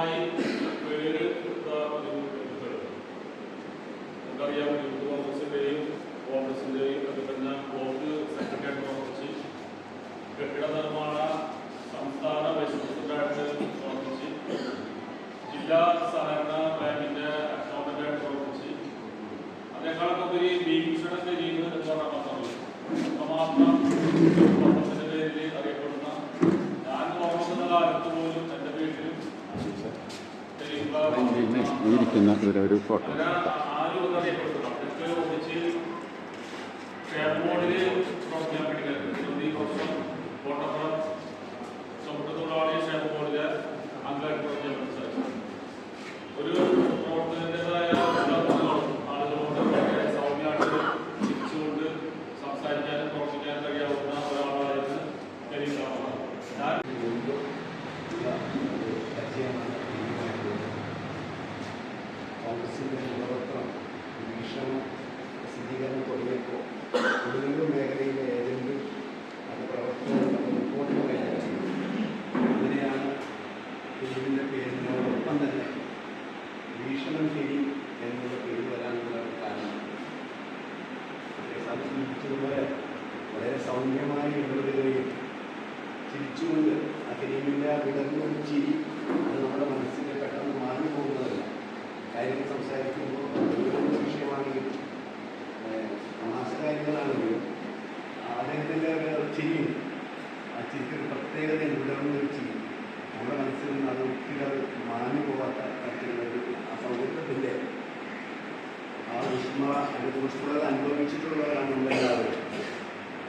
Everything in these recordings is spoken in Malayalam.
by പ്രവർത്തിക്കാൻ വേണ്ടി സാധിച്ചു ഒരു പ്രവർത്തനത്തിന്റെതായ ആളുകളോട് കോൺഗ്രസിന്റെ പ്രവർത്തനം വീക്ഷണം പ്രസിദ്ധീകരണം തുടങ്ങിയപ്പോൾ കൊടുങ്ങല്ലൂർ മേഖലയിലെ ഏജന്റ് അത് പ്രവർത്തനം റിപ്പോർട്ട് കഴിഞ്ഞത് അങ്ങനെയാണ് ഫിലിമിന്റെ പേരിനോടൊപ്പം തന്നെ ഭീഷണം ഫിലിം എന്നുള്ള പേര് വരാനുള്ള ഒരു കാരണം സാർ സൂചിപ്പിച്ചതുപോലെ വളരെ സൗമ്യമായി ഇടപെടുകയും ചിരിച്ചുകൊണ്ട് ആ ഫിലിമിന്റെ ആ വിടർന്ന ഒരു ചിരി അത് നമ്മുടെ മനസ്സിൽ പെട്ടെന്ന് മാറി പോകുന്നതല്ല കാര്യങ്ങൾ സംസാരിക്കുമ്പോൾ ഓരോ വിഷയമാണെങ്കിലും തമാശകാര്യങ്ങളാണെങ്കിലും അദ്ദേഹത്തിന്റെ ഒരു ചിരിയും ആ ചിരിക്ക് ഒരു പ്രത്യേകത വിടർന്ന ഒരു ചിരി നമ്മുടെ മനസ്സിൽ നിന്ന് അത് ഒത്തിരി അത് മാഞ്ഞു പോകാത്ത തരത്തിലുള്ള ഒരു ആ സൗഹൃദത്തിന്റെ ആ ഊഷ്മ ഒരു ഊഷ്മത അനുഭവിച്ചിട്ടുള്ളവരാണ് നമ്മളെല്ലാവരും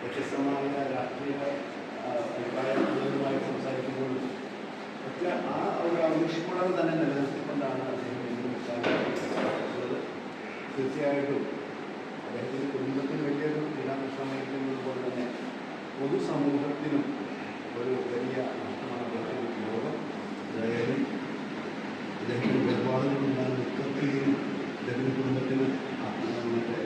വ്യത്യസ്തമായ രാഷ്ട്രീയ ആ, അഭിപ്രായങ്ങളുമായി സംസാരിക്കുമ്പോൾ ഒക്കെ ആ ഒരു ഊഷ്മത തന്നെ നിലനിർത്തിക്കൊണ്ടാണ് അദ്ദേഹം ഇന്ന് വിശാലമായിട്ടുള്ളത് തീർച്ചയായിട്ടും. അദ്ദേഹത്തിന്റെ കുടുംബത്തിന് വലിയൊരു ദിനാനുഷ്ഠാനമായിരിക്കുന്നത് പോലെ തന്നെ പൊതുസമൂഹത്തിനും ഒരു വലിയ നഷ്ടമാണ് അദ്ദേഹത്തിന്റെ യോഗം ഏതായാലും അദ്ദേഹത്തിന് വേർപാടുകളുണ്ടാകുന്ന ദുഃഖത്തെയും അദ്ദേഹത്തിന്റെ കുടുംബത്തിന് മറ്റേ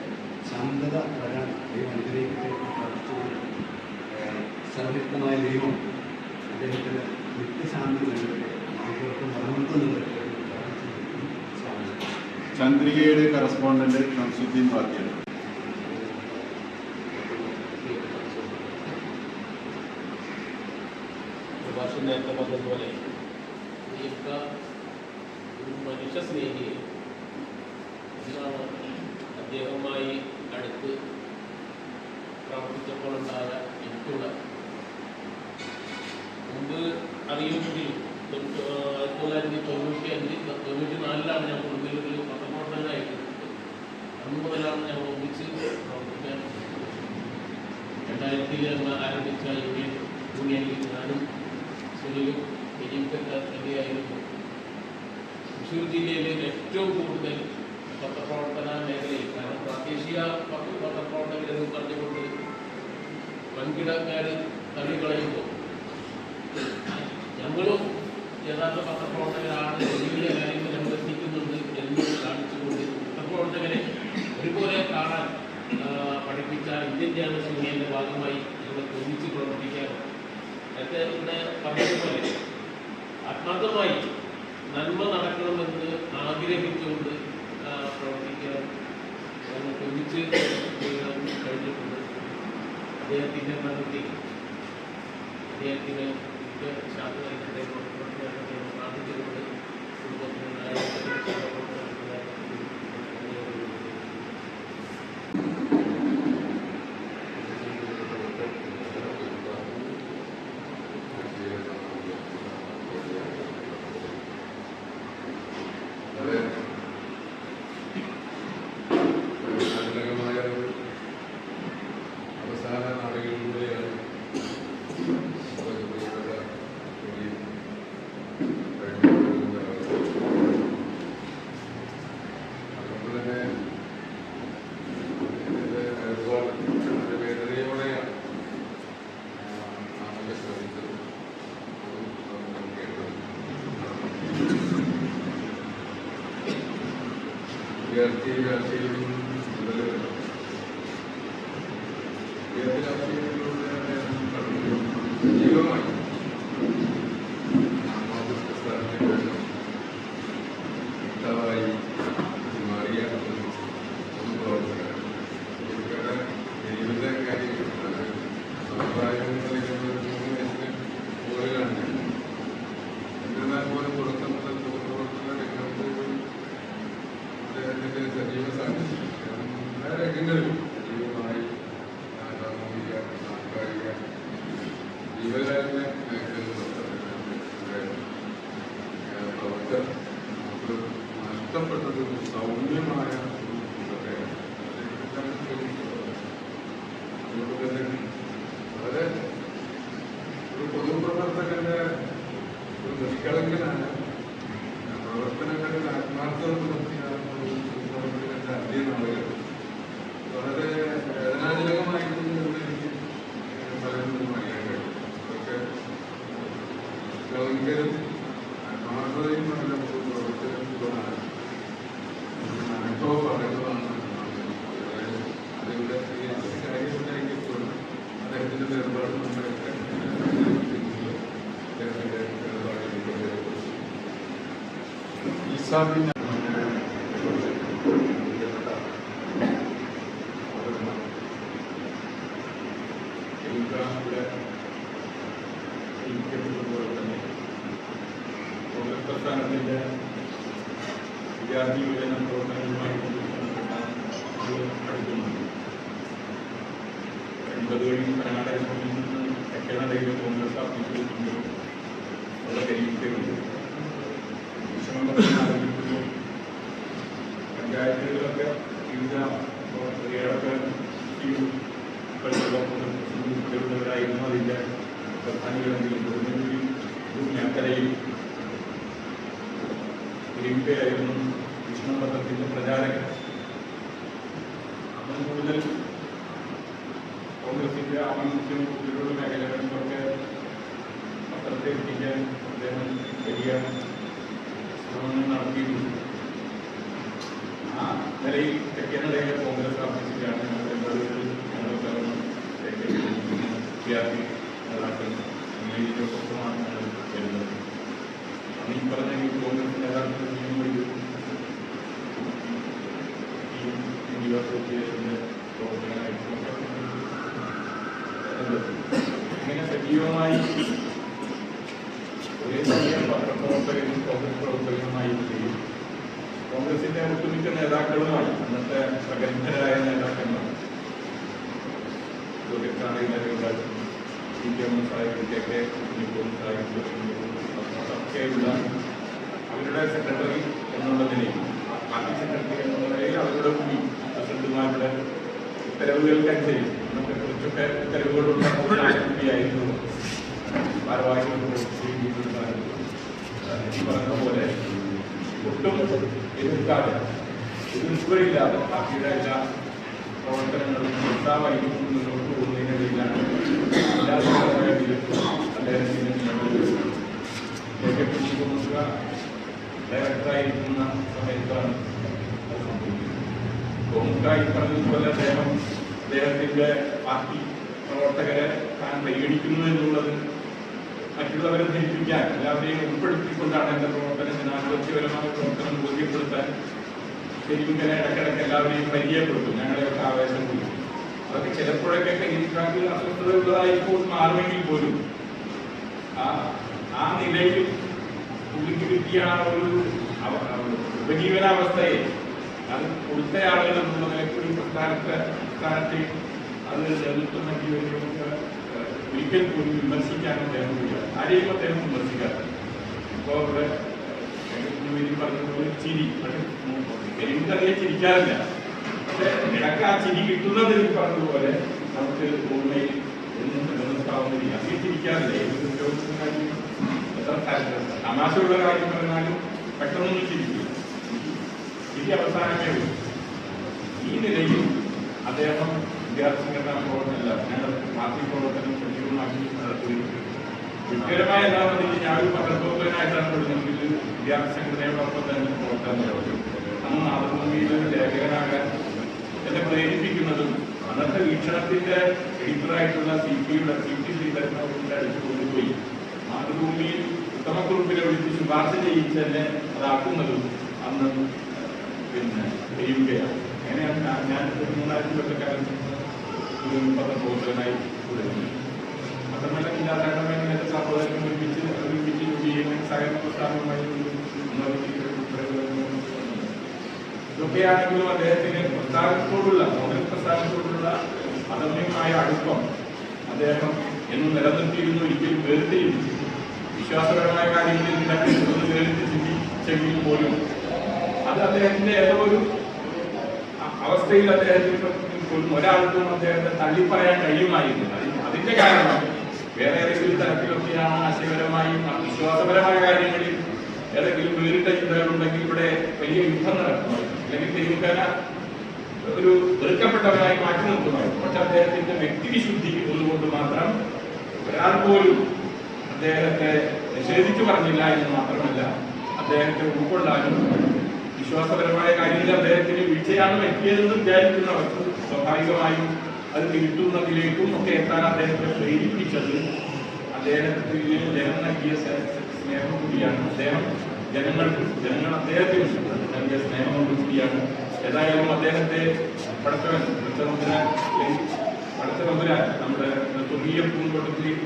ശാന്തത വരാൻ ദൈവം അനുഗ്രഹിക്കട്ടെ പ്രാർത്ഥിച്ചുകൊണ്ട് ഏഹ്, ദൈവം അദ്ദേഹത്തിന് നിത്യശാന്തി നൽകട്ടെ. നമുക്കൊക്കെ മരണത്തിൽ നൽകട്ടെ എന്ന് പ്രാർത്ഥിച്ചുകൊണ്ട് സ്വാഗതം ചന്ദ്രികയുടെ കറസ്പോണ്ടന്റ് ഷംസുദ്ദീൻ ബാക്കിയാണ് നേരത്തെ പറഞ്ഞതുപോലെ സ്നേഹി എന്നാണ് അദ്ദേഹവുമായി അടുത്ത് പ്രവർത്തിച്ചപ്പോൾ ഉണ്ടായ എനിക്കുള്ള മുമ്പ് അറിയുമെങ്കിലും ആയിരത്തി തൊള്ളായിരത്തി തൊണ്ണൂറ്റി അഞ്ചിൽ തൊണ്ണൂറ്റി നാലിലാണ് ഞാൻ കൊടുങ്ങല്ലൂരിൽ പത്രപ്രവർത്തകനായിട്ട് അന്ന് മുതലാണ് ഞാൻ ഒന്നിച്ച് പ്രവർത്തിക്കാൻ രണ്ടായിരത്തിൽ നമ്മൾ ആരംഭിച്ച യൂണിയൻ യൂണിയനിൽ ഞാനും സുനിലും തന്നെയായിരുന്നു തൃശ്ശൂർ ജില്ലയിലെ ഏറ്റവും കൂടുതൽ പത്രപ്രവർത്തന മേഖലയിൽ കാരണം പ്രാദേശിക പത്ര പത്രപ്രവർത്തകരെന്ന് പറഞ്ഞുകൊണ്ട് വൻകിടക്കാർ തള്ളിക്കളയുമ്പോൾ ഞങ്ങളും യഥാർത്ഥ പത്രപ്രവർത്തകരാണ് ജോലിയുടെ കാര്യങ്ങൾ നമ്മൾ എത്തിക്കുന്നുണ്ട് എന്ന് കാണിച്ചുകൊണ്ട് പത്രപ്രവർത്തകരെ ഒരുപോലെ കാണാൻ ആ, പഠിപ്പിച്ച ഇന്ത്യൻ യൂണിയന്റെ ഭാഗമായി ഞങ്ങൾ ഒന്നിച്ച് പ്രവർത്തിക്കാൻ. നേരത്തെ ഇവിടെ പറഞ്ഞതുപോലെ ആത്മാർത്ഥമായി നന്മ നടക്കണമെന്ന് ആഗ്രഹിച്ചുകൊണ്ട് പ്രവർത്തിക്കാൻ ഞങ്ങൾക്ക് ഒന്നിച്ച് കഴിഞ്ഞിട്ടുണ്ട്. അദ്ദേഹത്തിന്റെ മരണത്തിൽ അദ്ദേഹത്തിന് ഇത് ശാന്തി നൽകട്ടെ പ്രവർത്തനത്തെ പ്രാർത്ഥിച്ചുകൊണ്ട് കുടുംബത്തിനുണ്ടായ വളരെ ഒരു സങ്കടകരമായ ഒരു അവസാന നാളുകളിലൂടെയാണ് നമ്മുടെ പ്രിയപ്പെട്ട ഈ കഴിഞ്ഞുകൊണ്ടിരുന്ന അതുകൊണ്ട് തന്നെ ഇത് ഒരുപാട് വളരെ വേദനയോടെയാണ് നാമൊക്കെ ശ്രമിച്ചത് അതും നമ്മൾ കേട്ടത് വിദ്യാർത്ഥി രാഷ്ട്രീയം മുതൽ വിദ്യാർത്ഥി രാഷ്ട്രീയത്തിലൂടെ കടന്നു സജീവമായി സാമൂഹ്യ പ്രസ്ഥാനത്തിന് ശേഷം ഒക്കെ നമുക്ക് നഷ്ടപ്പെട്ടത് ഒരു സൗമ്യമായ ഒരു പ്രക്രിയയാണ്. അതുകൊണ്ട് തന്നെ വളരെ ഒരു പൊതുപ്രവർത്തകന്റെ ഒരു നിഷ്കളങ്കനായ പ്രവർത്തനങ്ങളിൽ ആത്മാർത്ഥത പുലർത്തിയ ഒരു പ്രവർത്തകന്റെ അന്ത്യ നാളുകൾ വളരെ വേദനാജനകമായിരുന്നു എന്ന് എനിക്ക് പലരും നിന്നും അറിയാൻ കഴിയും അതൊക്കെ നിഷ്കളങ്കരും ആത്മാർത്ഥതയും നല്ല ഒരു പ്രവർത്തനത്തിലാണ് അനുഭവം പറയുന്നതാണ് അതിവിടെ ഈ കാര്യമുണ്ടായെങ്കിൽ പോലും അദ്ദേഹത്തിന്റെ വേർപാട് നമ്മളൊക്കെ ഈസാബിൻ ഇവിടെ ഇരിക്കുന്നതുപോലെ തന്നെ കോൺഗ്രസ് പ്രസ്ഥാനത്തിന്റെ വിദ്യാർത്ഥി യുവജന പ്രവർത്തനങ്ങളുമായി ബന്ധപ്പെട്ട പഠിക്കുന്നുണ്ട് എൺപതുകളിൽ കർണാടകയിൽ നിന്ന് തെക്കേനടയിലെ കോൺഗ്രസ് ഓഫീസിൽ ഉള്ള കരിയുണ്ട് ആരംഭിക്കുന്നു പഞ്ചായത്തുകളിലൊക്കെ വിവിധ ഏതൊക്കെ ഉൾപ്പെടുന്നവരായിരുന്നു അതിന്റെ പ്രധാനികളെങ്കിലും മേഖലയിൽ ലിംബയായിരുന്നു വിഷ്ണുപഥത്തിന്റെ പ്രചാരകൻ. അവൻ കൂടുതൽ കോൺഗ്രസിന്റെ ആഭിമുഖ്യം ഉൾപ്പെടെയുള്ള മേഖലകളിലൊക്കെ പത്രത്തെ എത്തിക്കാൻ അദ്ദേഹം വലിയ ശ്രമങ്ങൾ നടത്തിയിട്ടുണ്ട് ആ നിലയിൽ തെക്കനടയിലെ കോൺഗ്രസ് ഓഫീസിലാണ് ഞങ്ങൾ എല്ലാവരും ഞങ്ങൾ വിദ്യാർത്ഥി നേതാക്കൾ ഇതിനൊപ്പമാണ് ഞങ്ങൾ വരുന്നത് അന്ന് ഈ പറഞ്ഞ ഈ കോൺഗ്രസ് നേതാക്കൾ ഈ അസോസിയേഷന്റെ പ്രവർത്തനമായിട്ടുള്ള ഇങ്ങനെ സജീവമായി ഒരേ സമയം പത്രപ്രവർത്തകരും കോൺഗ്രസ് പ്രവർത്തകരുമായി കോൺഗ്രസിന്റെ ഒട്ടുമിക്ക നേതാക്കളുമായി അന്നത്തെ പ്രഗത്ഭരായ നേതാക്കന്മാർ ജോലിക്കാണെങ്കിലുള്ള C P M sahib K K കുഞ്ഞിക്കോൾ sahib ഒക്കെയുള്ള അവരുടെ സെക്രട്ടറി എന്നുള്ള നിലയിൽ പാർട്ടി സെക്രട്ടറി എന്നുള്ള നിലയിൽ അവരുടെ കൂടി പ്രസിഡന്റുമാരുടെ ഉത്തരവുകൾക്കനുസരിച്ച് അന്നത്തെ കുറച്ചൊക്കെ ഉത്തരവുകളുള്ള കൂടിയായിരുന്നു ഭാരവാഹികളോട് ഈ പറഞ്ഞ പോലെ ഒട്ടും എതിർക്കാതെ എതിർപ്പുകളില്ലാതെ പാർട്ടിയുടെ എല്ലാ പ്രവർത്തനങ്ങളും ഉത്സാഹമായിട്ട് മുന്നോട്ട് പോകുന്നതിനിടയിലാണ് എല്ലാ സമയങ്ങളിലും അദ്ദേഹത്തിന് കുഞ്ഞുമുഖ ഡയറക്ടറായിരിക്കുന്ന സമയത്താണ് അത് സംഭവിക്കുന്നത് ഗോമുഖായി പറഞ്ഞതുപോലെ അദ്ദേഹം അദ്ദേഹത്തിന്റെ പാർട്ടി പ്രവർത്തകരെ താൻ പരിഗണിക്കുന്നു എന്നുള്ളത് മറ്റുള്ളവരെ ധരിപ്പിക്കാൻ എല്ലാവരെയും ഉൾപ്പെടുത്തിക്കൊണ്ടാണ് എന്റെ പ്രവർത്തനം. ജനാധിപത്യപരമായ പ്രവർത്തനം ബോധ്യപ്പെടുത്താൻ ശരിക്കും ഇടയ്ക്കിടയ്ക്ക് എല്ലാവരെയും പരിചയപ്പെടുത്തും. ഞങ്ങളെയൊക്കെ ആവേശം കൂടി. അതൊക്കെ ചിലപ്പോഴൊക്കെ കരിക്കാർക്ക് അസ്വസ്ഥതയുള്ളതായിപ്പോൾ മാറുമെങ്കിൽ പോലും ആ നിലയിൽ പുള്ളിക്ക് കിട്ടിയ ആ ഒരു ഉപജീവനാവസ്ഥയെ അത് കൊടുത്തയാളുകൾ എന്നുള്ള നിലയ്ക്ക് പ്രസ്ഥാനത്തെ പ്രസ്ഥാനത്തെ അത് നൽകിയവരെയൊക്കെ ഒരിക്കൽ പോലും വിമർശിക്കാൻ അദ്ദേഹം ആരെയും അദ്ദേഹം വിമർശിക്കാറ് ഇപ്പോൾ ഇവിടെ പറഞ്ഞതുപോലെ ചിരി എനിക്കറിയാൻ ചിരിക്കാറില്ല. പക്ഷെ ഇടയ്ക്ക് ആ ചിരി കിട്ടുന്നത് ഈ പറഞ്ഞതുപോലെ നമുക്ക് ഓൺലൈൻ എന്നും നിലനിർത്താവുന്ന രീതി അധികം ചിരിക്കാറില്ല തമാശയുള്ള കാര്യം പറഞ്ഞാലും പെട്ടെന്നൊന്നും ചിരിക്കില്ല. ചിരി അവസാനമേ ഉള്ളൂ. ഈ നിലയിൽ അദ്ദേഹം വിദ്യാർത്ഥി സംഘടനാ പ്രവർത്തനമല്ല ഞങ്ങൾ പാർട്ടി പ്രവർത്തനം സജീവമാക്കി നടത്തുകയും വ്യക്തിപരമായ എന്താണെന്ന് ഞാൻ ഒരു പത്രപ്രവർത്തകനായിട്ടാണ് പെടുന്നെങ്കിൽ വിദ്യാർത്ഥി സംഘടനയോടൊപ്പം തന്നെ പ്രവർത്തനം നടത്തും അന്ന് മാതൃഭൂമിയിൽ ഒരു ലേഖകനാകാൻ എന്നെ പ്രേരിപ്പിക്കുന്നതും അന്നത്തെ വീക്ഷണത്തിന്റെ എഡിറ്ററായിട്ടുള്ള സി പിയുടെ സി പി ശ്രീധരനോടിന്റെ അടുത്ത് കൊണ്ടുപോയി. മാതൃഭൂമിയിൽ ഉത്തമക്കുറിപ്പിനെ വിളിച്ച് ശുപാർശ ചെയ്യിച്ച് തന്നെ അതാക്കുന്നതും അന്ന് പിന്നെ ചെയ്യുകയാണ്. അങ്ങനെയാണ് ഞാൻ ഞാൻ മൂന്നായിരത്തി കൊല്ലക്കാലം ഒരു പത്രപ്രവർത്തകനായി തുടങ്ങി. മാത്രമല്ല എല്ലാ സഹകരണ സഹോദരനും ഒരുമിച്ച് ഒരുമിച്ച് രൂപീകരിക്കുന്ന സഹകരണ പ്രസ്ഥാനവുമായി ഇതൊക്കെയാണെങ്കിലും അദ്ദേഹത്തിന് പ്രസ്ഥാനത്തോടുള്ള കോൺഗ്രസ് പ്രസ്ഥാനത്തോടുള്ള അദമ്യമായ അടുപ്പം അദ്ദേഹം എന്നും നിലനിർത്തിയിരുന്നു ഒരിക്കലും വേർതിരിച്ചു വിശ്വാസപരമായ കാര്യങ്ങളിൽ ഇതിനകത്ത് ഒന്ന് ചിന്തിച്ചെങ്കിൽ പോലും അത് അദ്ദേഹത്തിന്റെ ഏതോ ഒരു അവസ്ഥയിൽ അദ്ദേഹത്തിന് പോലും ഒരാൾക്കും അദ്ദേഹത്തെ തള്ളിപ്പറയാൻ കഴിയുമായിരുന്നില്ല. അതിന് അതിന്റെ കാരണം വേറെ ഏതെങ്കിലും തരത്തിലൊക്കെയാണ് ആശയപരമായും വിശ്വാസപരമായ കാര്യങ്ങളിൽ ഏതെങ്കിലും വേറിട്ട ചിന്തകളുണ്ടെങ്കിൽ ഇവിടെ വലിയ യുദ്ധം നടക്കുന്നു അല്ലെങ്കിൽ തിരുമുഖന ഒരു വെറുക്കപ്പെട്ടവരായി മാറ്റി നിർത്തുമായിരുന്നു. പക്ഷെ അദ്ദേഹത്തിന്റെ വ്യക്തിവിശുദ്ധി ഒന്നുകൊണ്ട് മാത്രം ഒരാൾ പോലും അദ്ദേഹത്തെ നിഷേധിച്ചു പറഞ്ഞില്ല എന്ന് മാത്രമല്ല അദ്ദേഹത്തെ ഉൾക്കൊള്ളാനും വിശ്വാസപരമായ കാര്യങ്ങളിൽ അദ്ദേഹത്തിന് വീഴ്ചയാണ് പറ്റിയതെന്ന് വിചാരിക്കുന്നവർക്ക് സ്വാഭാവികമായും അത് കിട്ടുന്നതിലേക്കും ഒക്കെ എത്താൻ അദ്ദേഹത്തെ പ്രേരിപ്പിച്ചത് അദ്ദേഹത്തിന് ജനം നൽകിയ സ്നേ- സ്നേഹം കൂടിയാണ്. അദ്ദേഹം ജനങ്ങൾക്ക് ജനങ്ങൾ അദ്ദേഹത്തിന് നൽകിയ സ്നേഹം കൊണ്ട് കൂടിയാണ്. ഏതായാലും അദ്ദേഹത്തെ പടച്ചവൻ പടച്ചതമ്പുരാൻ പടച്ചതമ്പുരാൻ നമ്മുടെ സ്വർഗീയ പൂന്തോട്ടത്തിൽ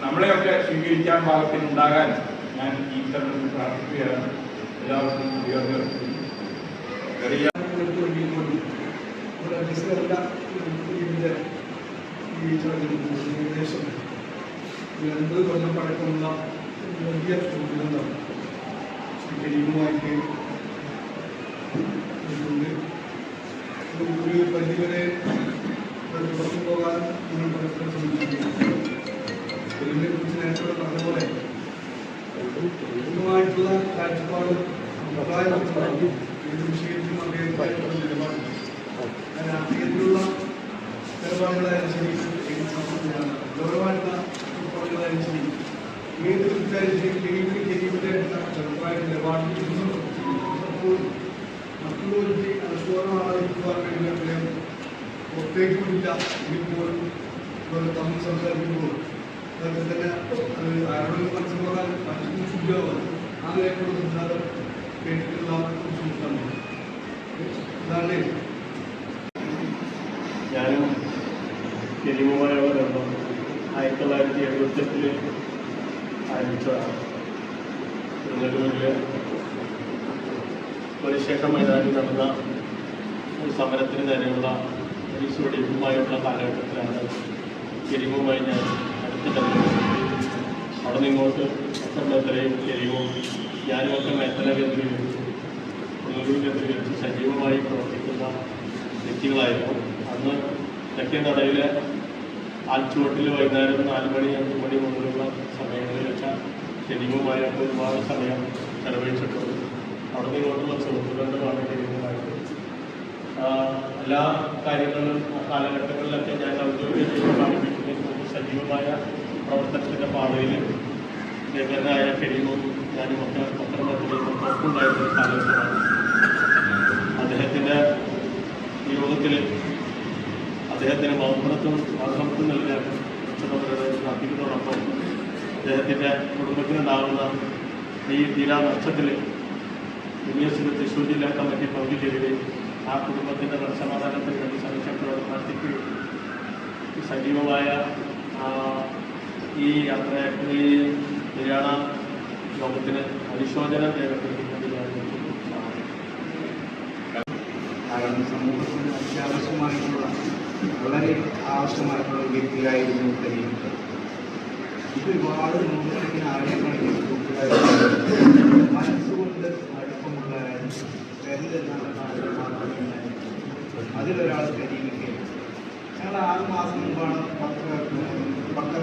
നമ്മളെയൊക്കെ സ്വീകരിക്കാൻ ഭാഗത്തിന് ഉണ്ടാകാൻ ഞാൻ ഈ തരത്തിൽ പ്രാർത്ഥിക്കുകയാണ്. എല്ലാവർക്കും ഉയർന്നു എൺപത് കൊല്ലം പഴക്കമുള്ള വലിയ ദുരന്തമാണ് ഗരീബുമായിട്ട്. ഒരു പരിധിവരെ പുറത്തു പോകാൻ നിങ്ങൾ പരസ്പരം ശ്രമിച്ചിട്ടുണ്ട് ഇതിനെ കുറിച്ച് നേരത്തെ പറഞ്ഞതുപോലെ പൂർണമായിട്ടുള്ള കാഴ്ചപ്പാട് അഭിപ്രായം ഏത് വിഷയത്തിലും അദ്ദേഹത്തിനുള്ള നിലപാടുണ്ട് ആ രാഷ്ട്രീയത്തിലുള്ള നിലപാടുകളായാലും ശരി ഏത് സമൂഹത്തിലാണ് ഗൗരവമായിട്ടുള്ള നിലപാടുകളായാലും ശരി ഏത് വിദ്യാലയം ശരി കരീമിന് കരീമിന്റെ അഭിപ്രായ നിലപാടിൽ നിന്നും പലപ്പോഴും മറ്റുള്ളവരുടെ അനുസ്മരണമായിരിക്കുവാൻ വേണ്ടി അദ്ദേഹം പുറത്തേക്ക് വിടില്ല എങ്കിൽ പോലും ഇവർ തമ്മിൽ സംസാരിക്കുമ്പോൾ അതൊക്കെ തന്നെ അത് ആരോടും മനസ്സിലാക്കാൻ മനസ്സിന് ശുദ്ധിയാവുക ആ നിലയിലുള്ള സംസാരം കേട്ടിട്ടുള്ള ഒരു സുഹൃത്താണ് കരീമുമായ ബന്ധം ആയിരത്തി തൊള്ളായിരത്തി എഴുപത്തെട്ടിൽ ആരംഭിച്ചതാണ് തിരുനെല്ലൂരിലെ പരിശേഷ മൈതാനിൽ നടന്ന ഒരു സമരത്തിന് നേരെയുള്ള പോലീസ് വെടിവെപ്പുമായുള്ള കാലഘട്ടത്തിലാണ് കരീമുമായി ഞാൻ അടുത്ത് അവിടെ നിങ്ങോട്ട് ഒക്കെ മേത്തലയും കരീമും ഞാനുമൊക്കെ മേത്തല കേന്ദ്രീകരിച്ചു പുനലൂർ കേന്ദ്രീകരിച്ച് സജീവമായി പ്രവർത്തിക്കുന്ന വ്യക്തികളായിരുന്നു. അന്ന് തെക്കേ നടയിലെ ആൽച്ചുവട്ടിൽ വൈകുന്നേരം നാല് മണി അഞ്ച് മണി മുതലുള്ള സമയങ്ങളിലൊക്കെ ശനിയുമായിട്ട് ഒരുപാട് സമയം ചെലവഴിച്ചിട്ടുണ്ട്. അവിടെ നിന്നുള്ള സുഹൃത്തുബന്ധമാണ് ശരിയുമായിട്ട് എല്ലാ കാര്യങ്ങളും കാലഘട്ടങ്ങളിലൊക്കെ ഞാൻ ഔദ്യോഗിക സജീവമായ പ്രവർത്തനത്തിന്റെ പാതയിൽ ലേഖനായ കരീമും ഞാനും ഒക്കെ പത്രമായിട്ടുള്ള ഒപ്പുണ്ടായിരുന്ന കാലഘട്ടമാണ്. അദ്ദേഹത്തിന്റെ യോഗത്തിൽ അദ്ദേഹത്തിന് മൗനത്തും മൗനത്തും നൽകാൻ ഉച്ചതവരുടെ പ്രാർത്ഥിക്കുന്നതോടൊപ്പം അദ്ദേഹത്തിന്റെ കുടുംബത്തിനുണ്ടാകുന്ന ഈ തീരാ നഷ്ടത്തിൽ യൂണിവേഴ്സിറ്റി തൃശ്ശൂർ ജില്ലാ കമ്മിറ്റി പങ്കുചേരുകയും ആ കുടുംബത്തിന്റെ മനസ്സമാധാനത്തിന് വേണ്ടി സംരക്ഷണത്തോട് പ്രാർത്ഥിക്കുകയും സജീവമായ ഈ യാത്ര ഈ നിര്യാണ ലോകത്തിന് അനുശോചനം രേഖപ്പെടുത്തുന്നതിനാണ് സമൂഹത്തിന് അത്യാവശ്യമായിട്ടുള്ള വളരെ ആവശ്യമായിട്ടുള്ള ഒരു വ്യക്തിയായിരുന്നു കരീം ഇത് ഒരുപാട് നൂറുകണക്കിന് ആയിരക്കണക്കിന് മനസ്സുകൊണ്ട് പെരുന്തെന്നാണ് അതിലൊരാൾ കരീമിക്ക് ഞങ്ങൾ ആറ് മാസം മുമ്പാണ് പത്ര പത്ര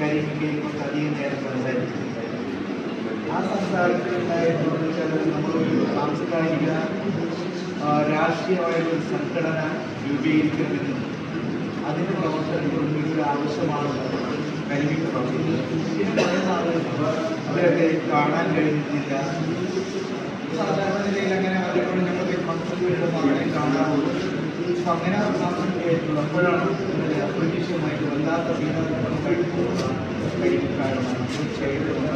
കരിമിക്കയെ കുറച്ച് അധികം നേരം സംസാരിച്ചിട്ടുണ്ടായിരുന്നു ആ സംസാരത്തിലുണ്ടായിട്ടുള്ള ചില നമ്മളൊരു സാംസ്കാരിക ആ, രാഷ്ട്രീയമായൊരു സംഘടന രൂപീകരിക്കണമെന്നും അതിന് പ്രവർത്തനങ്ങളും ഒരു ആവശ്യമാണ് കരിമിക്ക് പ്രവർത്തിക്കുന്നത് അവരൊക്കെ കാണാൻ കഴിഞ്ഞിട്ടില്ല. സാധാരണ നിലയിൽ അങ്ങനെ അവരോട് ഞങ്ങൾക്ക് മക്കളുടെ മകനെ കാണാറുള്ളൂ അപ്പം അങ്ങനെ അപ്പോഴാണ് അപ്രതീക്ഷിതമായിട്ട് വല്ലാത്ത വീണ കഴിവ് കാരണമാണ് തീർച്ചയായിട്ടും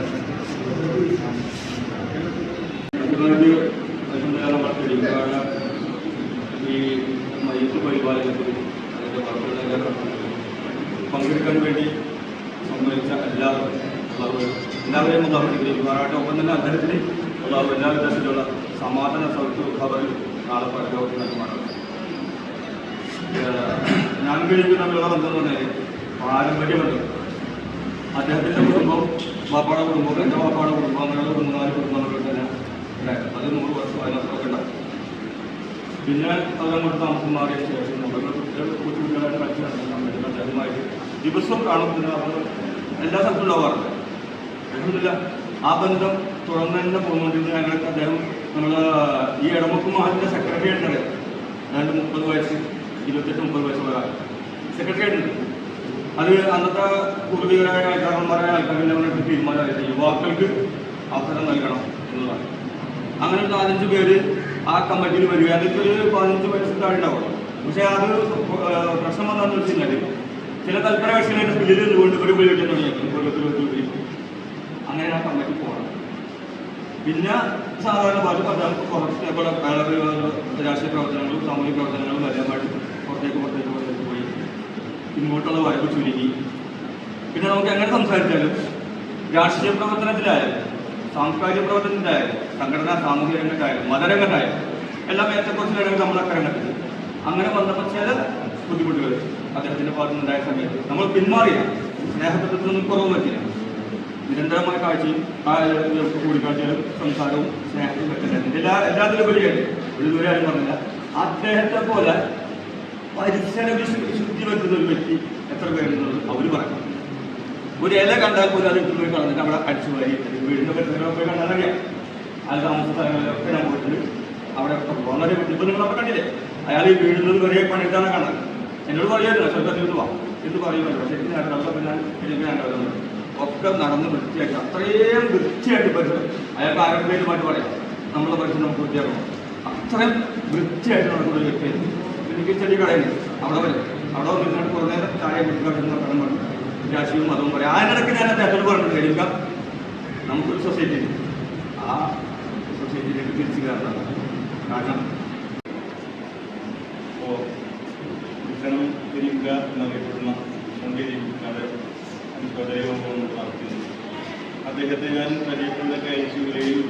ഏഹ് തമ്മിലുള്ള ബന്ധം എന്ന് പറഞ്ഞാൽ പാരമ്പര്യ ബന്ധം അദ്ദേഹത്തിന്റെ കുടുംബം ബാപ്പാടെ കുടുംബം എന്റെ ബാപ്പാടെ കുടുംബം അങ്ങനെയുള്ള മൂന്നാൽ കുടുംബങ്ങളൊക്കെ തന്നെ ഉണ്ടായിരുന്നു അത് നൂറ് വർഷം അതിനകത്തൊക്കെ ഉണ്ടായിരുന്നു പിന്നെ അതങ്ങോട്ട് താമസം മാറിയ ശേഷം നമ്മൾ കുട്ടികൾ കുട്ടികളായിട്ട് കളിച്ച് നടക്കുന്ന അദ്ദേഹമായിട്ട് ദിവസവും കാണുന്നില്ല അവർ എല്ലാ സ്ഥലത്തും ഉണ്ടാവാറുണ്ട്. അലഹമില്ല ആ ബന്ധം തുറന്നു തന്നെ പോകുന്നുണ്ടെങ്കിൽ ഞങ്ങൾക്ക് അദ്ദേഹം നമ്മൾ ഈ ഇടമുക്ക് മഹലിന്റെ സെക്രട്ടറി ഉണ്ട് രണ്ട് മുപ്പത് വയസ്സ് ഇരുപത്തെട്ട് മുപ്പത് വയസ്സുള്ള സെക്രട്ടറി ഉണ്ട് അത് അന്നത്തെ പൂർവികരായ ആൾക്കാരന്മാരായ ആൾക്കാരെല്ലാം കൂടെ തീരുമാനമായിട്ട് യുവാക്കൾക്ക് അവസരം നൽകണം എന്നുള്ളതാണ്. അങ്ങനെ നാലഞ്ച് പേര് ആ കമ്മിറ്റിയിൽ വരിക അതൊക്കെ ഒരു പതിനഞ്ച് വയസ്സ് താഴെ ഉണ്ടാവുള്ളൂ പക്ഷേ അത് പ്രശ്നം വന്നതെന്ന് വെച്ച് കഴിഞ്ഞാൽ ചില തൽപര കക്ഷികളുടെ ബില്ലിൽ നിന്നുകൊണ്ട് ഒരു ഉപയോഗിക്കാൻ തുടങ്ങിയേക്കും കൊല്ലത്തിൽ ഒരു ബില്ല് അങ്ങനെ ആ കമ്മിറ്റി പോകണം. പിന്നെ സാധാരണ പോലെ പ്രധാന കുറച്ച് കേരള രാഷ്ട്രീയ പ്രവർത്തനങ്ങളും സാമൂഹിക പ്രവർത്തനങ്ങളും എല്ലാമായിട്ട് പുറത്തേക്ക് പുറത്തേക്ക് ഇങ്ങോട്ടുള്ള വരവ് ചുരുങ്ങി പിന്നെ നമുക്ക് എങ്ങനെ സംസാരിച്ചാലും രാഷ്ട്രീയ പ്രവർത്തനത്തിലായാലും സാംസ്കാരിക പ്രവർത്തനത്തിലായാലും സംഘടനാ സാമൂഹിക രംഗത്തായാലും മതരംഗത്തായാലും എല്ലാം ഏറ്റക്കുറച്ചിലാണെങ്കിൽ നമ്മൾ അക്കരംഗത്തിൽ അങ്ങനെ വന്നപ്പോൾ ബുദ്ധിമുട്ടുകൾ അദ്ദേഹത്തിന്റെ ഭാഗത്തു നിന്നുണ്ടായ സമയത്ത് നമ്മൾ പിന്മാറിയ. സ്നേഹബന്ധത്തിനൊന്നും കുറവ് പറ്റില്ല. നിരന്തരമായ കാഴ്ചയും കൂടിക്കാഴ്ചകളും സംസാരവും സ്നേഹവും പറ്റില്ല. എല്ലാ എല്ലാത്തിലും വലിയ ഒരു ദൂരെ ആരും പറഞ്ഞില്ല. അദ്ദേഹത്തെ പോലെ പരിസര വിശു- വരുത്തുന്ന ഒരു വ്യക്തി എത്ര പേരുന്നത് അവർ പറയും. ഒരു ഇല കണ്ടാൽ പോലും അത് ഇട്ട് പോയി കളഞ്ഞിട്ട് അവിടെ അടിച്ചു പോയി വീടിന്റെ പരിസരങ്ങളൊക്കെ കണ്ടാൽ അറിയാം. അത് താമസ സ്ഥലങ്ങളിലൊക്കെ ഞാൻ പോയിട്ടുണ്ട് അവിടെ വളരെ ഇപ്പം നിങ്ങളൊക്കെ കണ്ടില്ലേ? അയാൾ ഈ വീഴുന്നത് വരെ പണിയിട്ടാണ് കണ്ടത് എന്നോട് പറയുമായിരുന്നു സ്വന്തത്തിൽ നിന്ന് വാ. എന്ന് പറയുമല്ലോ പക്ഷേ ഞാൻ അവിടെ ഒക്കെ നടന്ന് വൃത്തിയാക്കി അത്രയും വൃത്തിയായിട്ട് പരിസരം. അയാൾക്ക് ആരോഗ്യമായിട്ട് പറയാം. നമ്മളെ പരിസരം നമുക്ക് വൃത്തിയാക്കണം. അത്രയും വൃത്തിയായിട്ട് നടക്കുന്ന ഒരു വ്യക്തിയായിരുന്നു. എനിക്ക് ചെടി കടയുണ്ട്. അവിടെ വരും. അവിടെ നിന്നിട്ട് കുറേ നേരം ചായ കുടിക്കാൻ കടം പറഞ്ഞു രാശിയും മതവും പറയാം. ആ ഇടയ്ക്ക് ഞാൻ അദ്ദേഹത്തോട് പറഞ്ഞിട്ടുണ്ട് കഴിയുക നമുക്കൊരു സൊസൈറ്റി ആ സൊസൈറ്റിയിലേക്ക് തിരിച്ചു കയറണം. കാരണം ഇപ്പോൾ വിഷണം തിരിയുക എന്നറിയപ്പെടുന്ന നടത്തുന്നു അദ്ദേഹത്തെ ഞാൻ പരിചയപ്പെടുന്ന കെ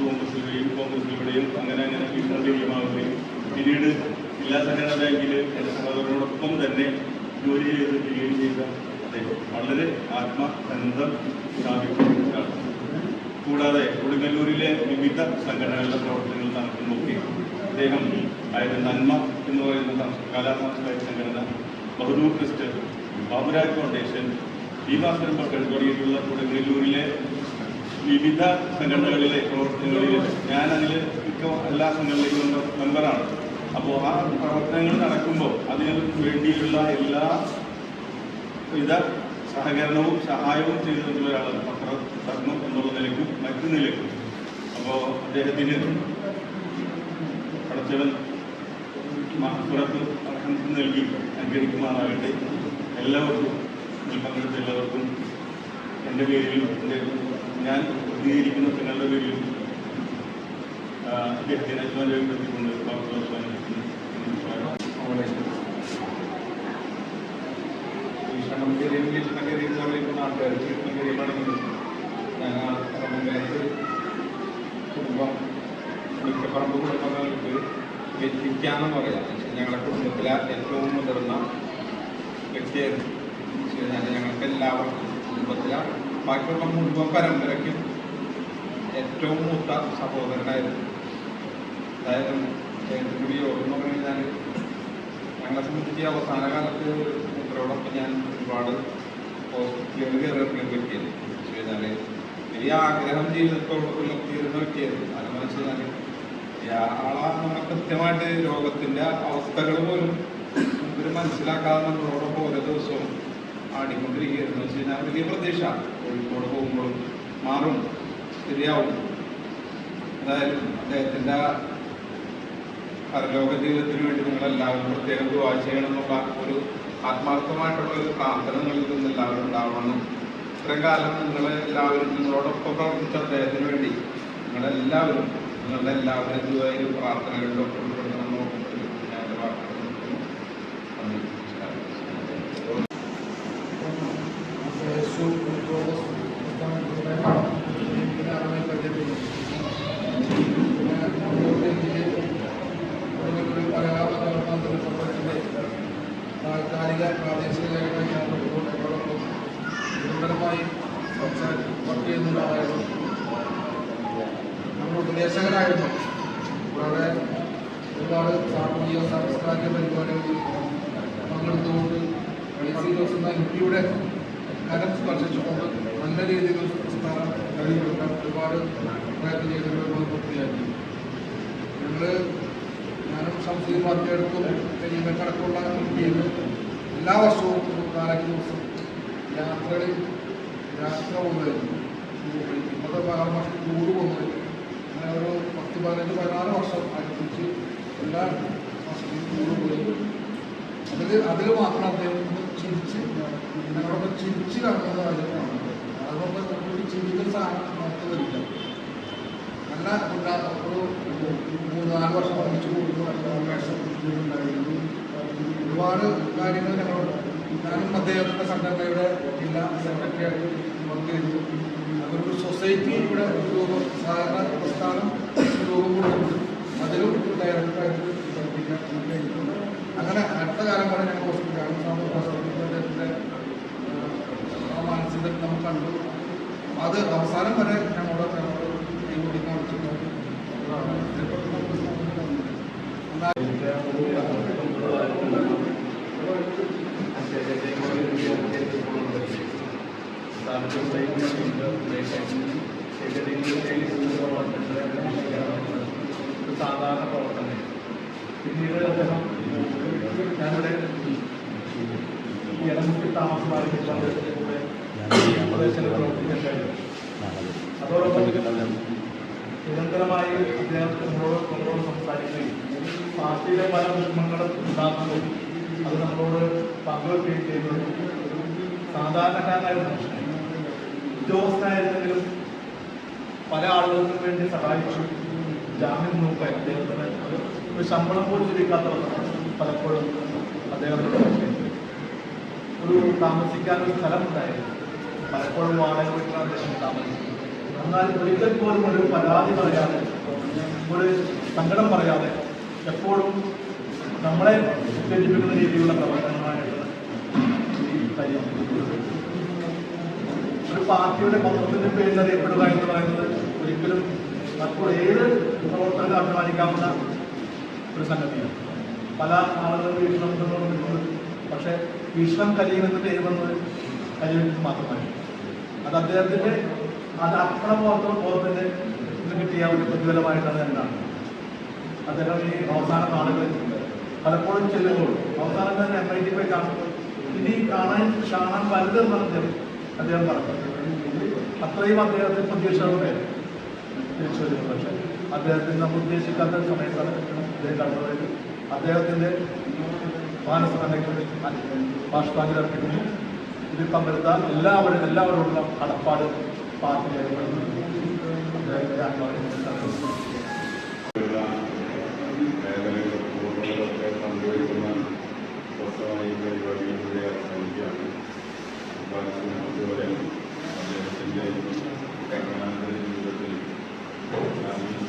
കോൺഗ്രസിലൂടെയും കോൺഗ്രസിലൂടെയും അങ്ങനെ അങ്ങനെ വിഷണം തിരികമാവുകയും പിന്നീട് ജില്ലാ സംഘടനാ ബാങ്കിൽ എന്റെ സഹോദരനോടൊപ്പം തന്നെ ജോലി ചെയ്ത് ചെയ്യുകയും ചെയ്ത അദ്ദേഹം വളരെ ആത്മബന്ധം സ്ഥാപിക്കുന്നതാണ് കൂടാതെ കൊടുങ്ങല്ലൂരിലെ വിവിധ സംഘടനകളുടെ പ്രവർത്തനങ്ങൾ നടത്തുന്നൊക്കെ അദ്ദേഹം അതായത് നന്മ എന്ന് പറയുന്ന കലാ സാംസ്കാരിക സംഘടന ബഹദൂർ ക്രിസ്റ്റ് ബാബുരാജ് ഫൗണ്ടേഷൻ ദീപാസനം പക്കൾ തുടങ്ങിയിട്ടുള്ള കൊടുങ്ങല്ലൂരിലെ വിവിധ സംഘടനകളിലെ പ്രവർത്തനങ്ങളിൽ ഞാൻ അതിൽ മിക്ക എല്ലാ സംഘടനകളിലും മെമ്പറാണ് അപ്പോൾ ആ പ്രവർത്തനങ്ങൾ നടക്കുമ്പോൾ അതിന് വേണ്ടിയുള്ള എല്ലാ വിധ സഹകരണവും സഹായവും ചെയ്തിട്ടുള്ള ഒരാളാണ് പത്രധർമ്മം എന്നുള്ള നിലയ്ക്കും മറ്റു നിലയ്ക്കും. അപ്പോൾ അദ്ദേഹത്തിന് പടച്ചവൻ മഹപ്പുറത്ത് അർഹം നൽകി അനുഗ്രഹിക്കുമാറാകട്ടെ. എല്ലാവർക്കും ഇതിൽ പങ്കെടുത്ത എല്ലാവർക്കും എന്റെ പേരിലും എന്റെ ഞാൻ പ്രതികരിക്കുന്ന നിങ്ങളുടെ പേരിലും അദ്ദേഹത്തിന് അഭിമാനം രേഖപ്പെടുത്തിക്കൊണ്ട് വാക്കുകൾ വ്യക്തിക്കാന്ന് പറയാം. ഞങ്ങളുടെ കുടുംബത്തിലെ ഏറ്റവും മുതിർന്ന വ്യക്തിയായിരുന്നു ഞങ്ങൾക്ക് എല്ലാവർക്കും കുടുംബത്തിലെ ബാക്കിയുള്ള കുടുംബ പരമ്പരയ്ക്കും ഏറ്റവും മൂത്ത സഹോദരനായിരുന്നു. അതായത് കൂടി യോഗം എന്ന് പറഞ്ഞു കഴിഞ്ഞാൽ ഞങ്ങളെ സംബന്ധിച്ച് അവസാന കാലത്ത് മൂപ്പരോടൊപ്പം ഞാൻ ഒരുപാട് ഹോസ്പിറ്റലുകൾ വ്യക്തിയായിരുന്നു എന്ന് വെച്ച് കഴിഞ്ഞാൽ വലിയ ആഗ്രഹം ജീവിതത്തോട് പുലർത്തിയിരുന്ന വ്യക്തിയായിരുന്നു. അത് എന്ന് വെച്ച് നമ്മൾ കൃത്യമായിട്ട് രോഗത്തിന്റെ അവസ്ഥകൾ പോലും ഇവർ മനസ്സിലാക്കാതെ നമ്മളോടൊപ്പം ഓരോ ദിവസവും ആടിക്കൊണ്ടിരിക്കുകയായിരുന്നു. വെച്ച് കഴിഞ്ഞാൽ വലിയ പ്രതീക്ഷ. കോഴിക്കോട് പോകുമ്പോഴും മാറും. ശരിയാവും. എന്തായാലും അദ്ദേഹത്തിന്റെ പരലോക ജീവിതത്തിന് വേണ്ടി നിങ്ങൾ എല്ലാവരും പ്രത്യേകം ദുവാ ചെയ്യണം എന്നുള്ള ഒരു ആത്മാർത്ഥമായിട്ടുള്ള ഒരു പ്രാർത്ഥന നിങ്ങളിൽ നിന്ന് എല്ലാവരും ഉണ്ടാവണമെന്നും ഇത്രയും കാലം നിങ്ങൾ എല്ലാവരും നിങ്ങളോടൊപ്പം പ്രവർത്തിച്ച അദ്ദേഹത്തിന് വേണ്ടി നിങ്ങളെല്ലാവരും നിങ്ങളുടെ എല്ലാവരും ദുവായും പ്രാർത്ഥനകളിലൊക്കെ ഉൾപ്പെടുത്തണമെന്ന് ഓർമ്മിപ്പിക്കുന്നു. ഞാൻ എന്റെ വാക്കുകൾ നിർത്തുന്നു. നന്ദി നമസ്കാരം താൽക്കാലിക പ്രാദേശിക നിരന്തരമായി ഉപദേശകനായിരുന്നു കൂടാതെ ഒരുപാട് സാമൂഹിക സാംസ്കാരിക പരിപാടികളിൽ പങ്കെടുത്തുകൊണ്ട് എ സി ജോസ് എന്ന എം കരം സ്പർശിച്ചുകൊണ്ട് നല്ല രീതിയിൽ സ്ഥാനം കഴിയുമെന്ന് ഒരുപാട് പ്രയത്നം ചെയ്തിട്ടുള്ള പൂർത്തിയാക്കി ഞങ്ങൾ ഞാനും സംസ്കൃതി പാർട്ടിയെടുത്തും കടക്കുള്ള ടീം എല്ലാ വർഷവും നാലഞ്ച് ദിവസം യാത്രകളിൽ യാത്ര പോകുന്നതായിരുന്നു ഇന്നത്തെ ആറ് വർഷം ടൂർ പോകുന്നത് അങ്ങനെ ഒരു പത്ത് പതിനഞ്ച് പതിനാറ് വർഷം അടുപ്പിച്ച് എല്ലാ അതിൽ അതിൽ മാത്രം അദ്ദേഹം ചിരിച്ച് ഞങ്ങളൊക്കെ ചിരിച്ച് കാണുന്നത് അതുകൊണ്ട് ഒരു ചിരിക്കുന്ന സാധനം വരില്ല. നല്ല ഒരു മൂന്ന് നാല് വർഷം ഒന്നിച്ച് കൂടുന്നു വേഷം ഉണ്ടായിരുന്നു ഒരുപാട് കാര്യങ്ങൾ ഞങ്ങളുണ്ട്. ഞാനും അദ്ദേഹത്തിന്റെ സംഘടനയുടെ ജില്ലാ സെക്രട്ടറി ആയിട്ട് വർക്ക് ചെയ്തു. അതൊരു സൊസൈറ്റി ഇവിടെ രൂപം സഹകരണ പ്രസ്ഥാനം രൂപം കൊടുക്കുന്നുണ്ട് അതിലും ഡയറക്ടറായിട്ട് അങ്ങനെ അടുത്ത കാലം വരെ ഞങ്ങൾ ഹോസ്പിറ്റലാണ് ആ മാനസികത നമ്മൾ കണ്ടു. അത് അവസാനം വരെ ഞങ്ങളുടെ ഞങ്ങൾ കാണിച്ചിട്ടുണ്ട് സാധാരണ പ്രവർത്തനം ഈ അതോടൊപ്പം നിരന്തരമായി അദ്ദേഹം സംസാരിക്കുകയും പാർട്ടിയിലെ പല വിഷമങ്ങളും ഉണ്ടാക്കുകയും അത് നമ്മളോട് പങ്കുവെക്കുകയും ചെയ്യുന്നത് സാധാരണക്കാരനായിരുന്നു ഉദ്യോഗസ്ഥനായിരുന്നെങ്കിലും പല ആളുകൾക്കും വേണ്ടി സഹായിച്ചു. ജാമ്യം നോക്കാൻ അദ്ദേഹത്തിന് ഒരു ശമ്പളം പോലും ലഭിക്കാത്തവർ പലപ്പോഴും അദ്ദേഹം ഒരു താമസിക്കാൻ ഒരു സ്ഥലം ഉണ്ടായിരുന്നു പലപ്പോഴും വാടക വീട്ടിലാണ് അദ്ദേഹം താമസിക്കുന്നത്. എന്നാൽ ഒരിക്കൽ പോലും ഒരു പരാതി പറയാതെ ഒരു സങ്കടം പറയാതെ എപ്പോഴും നമ്മളെ ഉത്തേജിപ്പിക്കുന്ന രീതിയിലുള്ള പ്രവർത്തനങ്ങളാണ് ഒരു പാർട്ടിയുടെ പത്രത്തിന്റെ പേരിൽ അറിയപ്പെടുക എന്ന് പറയുന്നത് ഒരിക്കലും അപ്പോൾ ഏത് പ്രവർത്തനം അഭിമാനിക്കാവുന്ന ഒരു സംഗതിയാണ്. പല ആളുകളും വീക്ഷണം കൊണ്ടുവന്നിട്ടുണ്ട് പക്ഷേ വീക്ഷണം പേര് വന്നത് കഴിയുമെന്ന് മാത്രമായി അത് അദ്ദേഹത്തിന്റെ അത് അപ്പുറം പോകത്തോ പോകത്തിന്റെ ഇത് കിട്ടിയ ഒരു പ്രതിഫലമായിട്ടാണ് ഞാൻ കാണുന്നത്. അദ്ദേഹം ഈ അവസാന നാളുകളിൽ പലപ്പോഴും ചെല്ലുമ്പോൾ അവസാനം തന്നെ എം ഐ ടി പോയി കാണുമ്പോൾ ഇനി കാണാൻ കാണാൻ വലുതെന്ന് അദ്ദേഹം അദ്ദേഹം പറഞ്ഞു. അത്രയും അദ്ദേഹത്തിന് പ്രതീക്ഷകളുടെ തിരിച്ചു വരുന്നത് പക്ഷേ അദ്ദേഹത്തിന് നമ്മൾ ഉദ്ദേശിക്കാത്ത സമയത്താണ് അദ്ദേഹം കണ്ടതായത് അദ്ദേഹത്തിന്റെ മാനസമനയ്ക്ക് ബാഷ്പാഞ്ജലി അർപ്പിക്കുന്നു. ഇതിൽ പങ്കെടുത്ത എല്ലാവരും എല്ലാവരോടുള്ള കടപ്പാട് പാർട്ടി രേഖപ്പെടുത്തുന്നു. പങ്കുവയ്ക്കുന്ന Um,